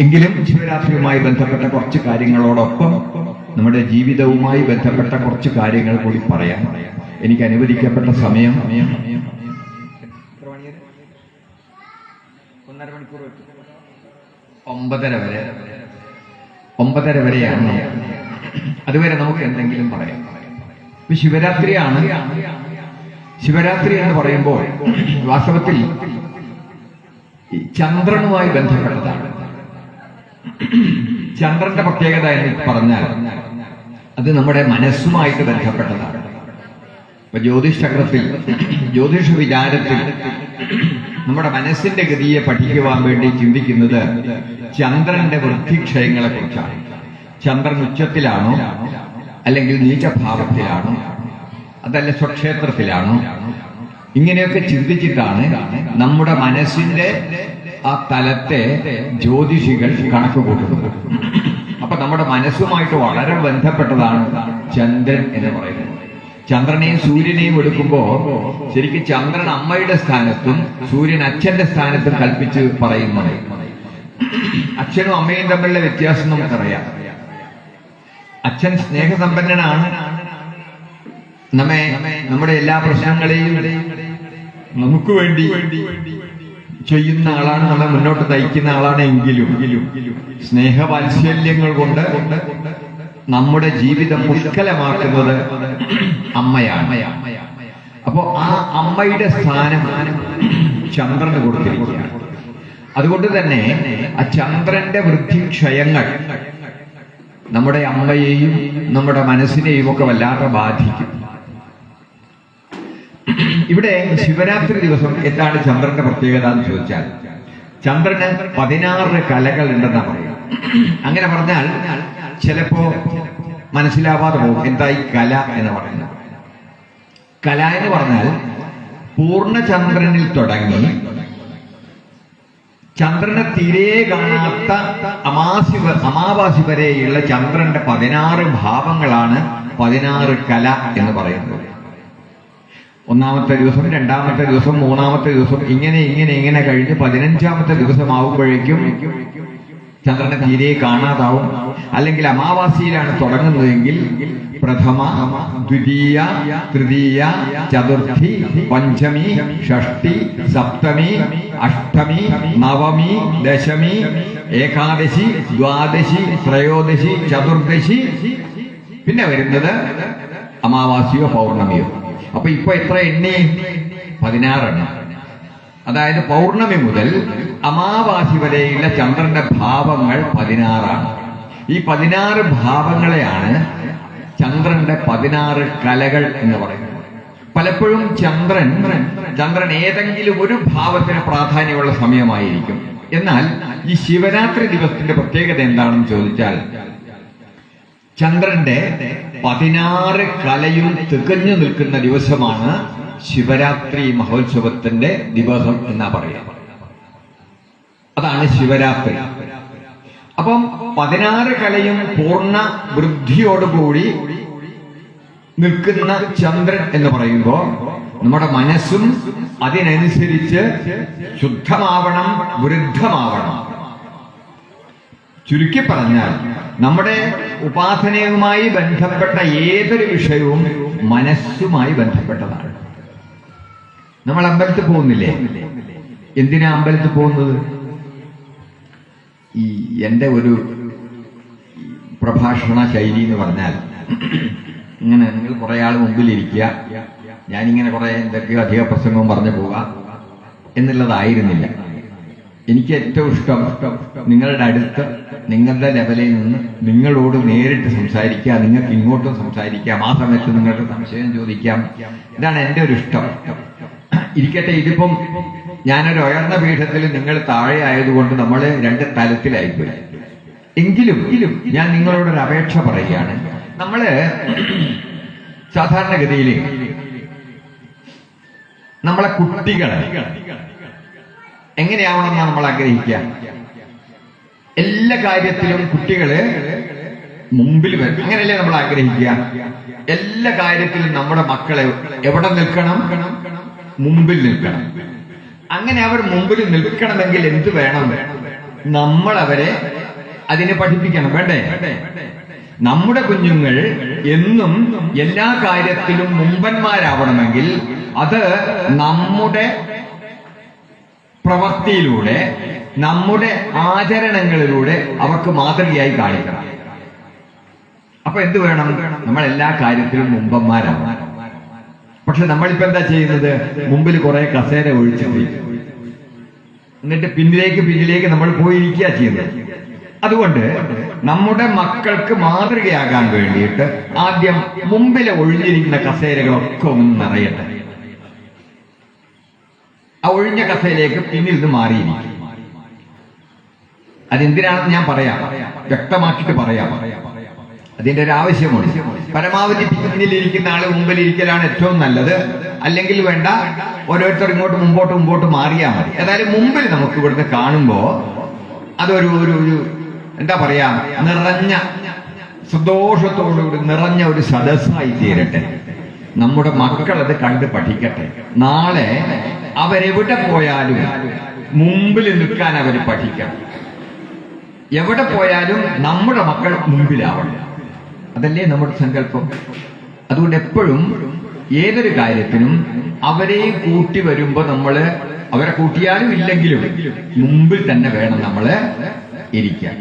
എങ്കിലും ജീവരാശിയുമായി ബന്ധപ്പെട്ട കുറച്ച് കാര്യങ്ങളോടൊപ്പം നമ്മുടെ ജീവിതവുമായി ബന്ധപ്പെട്ട കുറച്ച് കാര്യങ്ങൾ കൂടി പറയാം. എനിക്ക് അനുവദിക്കപ്പെട്ട സമയം. ഒമ്പതര വരെ. ഒമ്പതര വരെയാണ്. അതുവരെ നമുക്ക് എന്തെങ്കിലും പറയാം. ഇപ്പൊ ശിവരാത്രിയാണ്. ശിവരാത്രി എന്ന് പറയുമ്പോൾ വാസ്തവത്തിൽ ചന്ദ്രനുമായി ബന്ധപ്പെട്ടതാണ്. ചന്ദ്രന്റെ പ്രത്യേകത എന്ന് പറഞ്ഞാൽ അത് നമ്മുടെ മനസ്സുമായിട്ട് ബന്ധപ്പെട്ടതാണ്. ഇപ്പൊ ജ്യോതിഷ ചക്രത്തിൽ ജ്യോതിഷ വിചാരത്തിൽ നമ്മുടെ മനസ്സിന്റെ ഗതിയെ പഠിക്കുവാൻ വേണ്ടി ചിന്തിക്കുന്നത് ചന്ദ്രന്റെ വൃദ്ധിക്ഷയങ്ങളെ കുറിച്ചാണ്. ചന്ദ്രൻ ഉച്ചത്തിലാണോ അല്ലെങ്കിൽ നീചഭാവത്തിലാണോ? അതല്ല സ്വക്ഷേത്രത്തിലാണോ? ഇങ്ങനെയൊക്കെ ചിന്തിച്ചിട്ടാണ് നമ്മുടെ മനസ്സിന്റെ ആ തലത്തെ ജ്യോതിഷികൾ കണക്ക് കൂട്ടുന്നത് അപ്പൊ നമ്മുടെ മനസ്സുമായിട്ട് വളരെ ബന്ധപ്പെട്ടതാണ് ചന്ദ്രൻ എന്ന് പറയുന്നത്. ചന്ദ്രനെയും സൂര്യനെയും എടുക്കുമ്പോ ശരിക്കും ചന്ദ്രൻ അമ്മയുടെ സ്ഥാനത്തും സൂര്യൻ അച്ഛന്റെ സ്ഥാനത്തും കൽപ്പിച്ച് പറയുന്നത് അച്ഛനും അമ്മയും തമ്മിലുള്ള വ്യത്യാസം നമുക്കറിയാം. അച്ഛൻ സ്നേഹസമ്പന്നനാണ്. നമ്മെ നമ്മുടെ എല്ലാ പ്രശ്നങ്ങളെയും നമുക്ക് വേണ്ടി ചെയ്യുന്ന ആളാണ് നമ്മളെ മുന്നോട്ട് നയിക്കുന്ന ആളാണ് എങ്കിലും. സ്നേഹവാത്സല്യങ്ങൾ കൊണ്ട് നമ്മുടെ ജീവിതം പുഷ്കലമാക്കുന്നത് അമ്മയാണ്. അപ്പോ ആ അമ്മയുടെ സ്ഥാനം ചന്ദ്രന് കൊടുത്തിരിക്കുകയാണ്. അതുകൊണ്ട് തന്നെ ആ ചന്ദ്രന്റെ വൃദ്ധിക്ഷയങ്ങൾ നമ്മുടെ അമ്മയെയും നമ്മുടെ മനസ്സിനെയും ഒക്കെ വല്ലാതെ ബാധിക്കും. ഇവിടെ ശിവരാത്രി ദിവസം എന്താണ് ചന്ദ്രന്റെ പ്രത്യേകത എന്ന് ചോദിച്ചാൽ ചന്ദ്രന് പതിനാറ് കലകൾ ഉണ്ടെന്നാണ് പറയുക. അങ്ങനെ പറഞ്ഞാൽ ചിലപ്പോ മനസ്സിലാവാതെ പോകും എന്താ ഈ കല എന്ന് പറയുന്നത്. കല എന്ന് പറഞ്ഞാൽ പൂർണചന്ദ്രനിൽ തുടങ്ങി ചന്ദ്രനെ തീരെ കാണാത്ത അമാസി അമാവാസി വരെയുള്ള ചന്ദ്രന്റെ പതിനാറ് ഭാവങ്ങളാണ് പതിനാറ് കല എന്ന് പറയുന്നത്. ഒന്നാമത്തെ ദിവസം രണ്ടാമത്തെ ദിവസം മൂന്നാമത്തെ ദിവസം ഇങ്ങനെ ഇങ്ങനെ ഇങ്ങനെ കഴിഞ്ഞ് പതിനഞ്ചാമത്തെ ദിവസമാവുമ്പോഴേക്കും ചന്ദ്രനെ തീരെ കാണാതാവും. അല്ലെങ്കിൽ അമാവാസിയിലാണ് തുടങ്ങുന്നതെങ്കിൽ പ്രഥമ ദ്വിതീയ തൃതീയ ചതുർത്ഥി പഞ്ചമി ഷഷ്ടി സപ്തമി അഷ്ടമി നവമി ദശമി ഏകാദശി ദ്വാദശി ത്രയോദശി ചതുർദശി. പിന്നെ വരുന്നത് അമാവാസിയോ പൗർണമിയോ. അപ്പൊ ഇപ്പൊ എത്ര എണ്ണി? പതിനാറെണ്ണം. അതായത് പൗർണമി മുതൽ അമാവാസി വരെയുള്ള ചന്ദ്രന്റെ ഭാവങ്ങൾ പതിനാറാണ്. ഈ പതിനാറ് ഭാവങ്ങളെയാണ് ചന്ദ്രന്റെ പതിനാറ് കലകൾ എന്ന് പറയുന്നത്. പലപ്പോഴും ചന്ദ്രൻ ചന്ദ്രൻ ഏതെങ്കിലും ഒരു ഭാവത്തിന് പ്രാധാന്യമുള്ള സമയമായിരിക്കും. എന്നാൽ ഈ ശിവരാത്രി ദിവസത്തിന്റെ പ്രത്യേകത എന്താണെന്ന് ചോദിച്ചാൽ ചന്ദ്രന്റെ പതിനാറ് കലയും തികഞ്ഞു നിൽക്കുന്ന ദിവസമാണ് ശിവരാത്രി മഹോത്സവത്തിന്റെ ദിവസം എന്നാ പറയാം. അതാണ് ശിവരാത്രി. അപ്പം പതിനാറ് കലയും പൂർണ വൃദ്ധിയോടുകൂടി നിൽക്കുന്ന ചന്ദ്രൻ എന്ന് പറയുമ്പോ നമ്മുടെ മനസ്സും അതിനനുസരിച്ച് ശുദ്ധമാവണം വൃദ്ധമാവണം. ചുരുക്കി പറഞ്ഞാൽ നമ്മുടെ ഉപാസനയുമായി ബന്ധപ്പെട്ട ഏതൊരു വിഷയവും മനസ്സുമായി ബന്ധപ്പെട്ടതാണ്. നമ്മൾ അമ്പലത്തിൽ പോകുന്നില്ലേ? എന്തിനാ അമ്പലത്തിൽ പോകുന്നത്? ഈ എന്റെ ഒരു പ്രഭാഷണ ശൈലി എന്ന് പറഞ്ഞാൽ ഇങ്ങനെ നിങ്ങൾ കുറെ ആൾ മുമ്പിലിരിക്കുക ഞാനിങ്ങനെ കുറെ എന്തൊക്കെയോ അധിക പ്രസംഗവും പറഞ്ഞു പോവുക എന്നുള്ളതായിരുന്നില്ല. എനിക്ക് ഏറ്റവും ഇഷ്ടം നിങ്ങളുടെ അടുത്ത് നിങ്ങളുടെ ലെവലിൽ നിന്ന് നിങ്ങളോട് നേരിട്ട് സംസാരിക്കുക നിങ്ങൾക്ക് ഇങ്ങോട്ടും സംസാരിക്കാം ആ സമയത്ത് നിങ്ങളുടെ സംശയം ചോദിക്കാം. ഇതാണ് എന്റെ ഒരു ഇഷ്ടം. ഇരിക്കട്ടെ ഇതിപ്പം ഞാനൊരു ഉയർന്ന പീഠത്തിൽ നിങ്ങൾ താഴെ ആയതുകൊണ്ട് നമ്മൾ രണ്ട് തലത്തിലായിപ്പോയി. എങ്കിലും ഞാൻ നിങ്ങളോടൊരു അപേക്ഷ പറയുകയാണ്. നമ്മൾ സാധാരണഗതിയിൽ നമ്മളെ കുട്ടികളെ എങ്ങനെയാവണമെന്നാണ് നമ്മൾ ആഗ്രഹിക്കുക. എല്ലാ കാര്യത്തിലും കുട്ടികൾ മുമ്പിൽ വരും. അങ്ങനെയല്ലേ നമ്മൾ ആഗ്രഹിക്കുക. എല്ലാ കാര്യത്തിലും നമ്മുടെ മക്കളെ എവിടെ നിൽക്കണം? മുമ്പിൽ നിൽക്കണം. അങ്ങനെ അവർ മുമ്പിൽ നിൽക്കണമെങ്കിൽ എന്ത് വേണം? നമ്മൾ അവരെ അതിനെ പഠിപ്പിക്കണം. വേണ്ടേ? നമ്മുടെ കുഞ്ഞുങ്ങൾ എന്നും എല്ലാ കാര്യത്തിലും മുമ്പന്മാരാവണമെങ്കിൽ അത് നമ്മുടെ പ്രവൃത്തിയിലൂടെ നമ്മുടെ ആചരണങ്ങളിലൂടെ അവർക്ക് മാതൃകയായി കാണിക്കണം. അപ്പൊ എന്ത് വേണം? നമ്മൾ എല്ലാ കാര്യത്തിലും മുമ്പന്മാരാണ്. പക്ഷെ നമ്മളിപ്പോ എന്താ ചെയ്യുന്നത്? മുമ്പിൽ കുറെ കസേര ഒഴിച്ചു പോയി. എന്നിട്ട് പിന്നിലേക്ക് പിന്നിലേക്ക് നമ്മൾ പോയിരിക്കുക ചെയ്യുന്നത്. അതുകൊണ്ട് നമ്മുടെ മക്കൾക്ക് മാതൃകയാകാൻ വേണ്ടിയിട്ട് ആദ്യം മുമ്പിലെ ഒഴിഞ്ഞിരിക്കുന്ന കസേരകളൊക്കെ ഒന്ന് നിറയട്ടെ. ആ ഒഴിഞ്ഞ കഥയിലേക്ക് പിന്നിൽ നിന്ന് മാറിയിരിക്കും. അതെന്തിനാണെന്ന് ഞാൻ പറയാം? വ്യക്തമാക്കിയിട്ട് പറയാം. അതിന്റെ ഒരു ആവശ്യമുണ്ട്. പരമാവധി പിന്നിലിരിക്കുന്ന ആൾ മുമ്പിലിരിക്കലാണ് ഏറ്റവും നല്ലത്. അല്ലെങ്കിൽ വേണ്ട ഓരോരുത്തർ ഇങ്ങോട്ട് മുമ്പോട്ട് മുമ്പോട്ട് മാറിയാൽ മതി. ഏതായാലും മുമ്പിൽ നമുക്ക് ഇവിടുന്ന് കാണുമ്പോ അതൊരു ഒരു ഒരു എന്താ പറയാ നിറഞ്ഞ സന്തോഷത്തോടുകൂടി നിറഞ്ഞ ഒരു സദസ്സായി തീരട്ടെ. നമ്മുടെ മക്കൾ അത് കണ്ട് പഠിക്കട്ടെ. നാളെ അവരെവിടെ പോയാലും മുമ്പിൽ നിൽക്കാൻ അവർ പഠിക്കണം എവിടെ പോയാലും നമ്മുടെ മക്കൾ മുമ്പിലാവണം. അതല്ലേ നമ്മുടെ സങ്കല്പം? അതുകൊണ്ട് എപ്പോഴും ഏതൊരു കാര്യത്തിനും അവരെ കൂട്ടി വരുമ്പോ നമ്മൾ അവരെ കൂട്ടിയാലും ഇല്ലെങ്കിലും മുമ്പിൽ തന്നെ വേണം നമ്മൾ ഇരിക്കാൻ.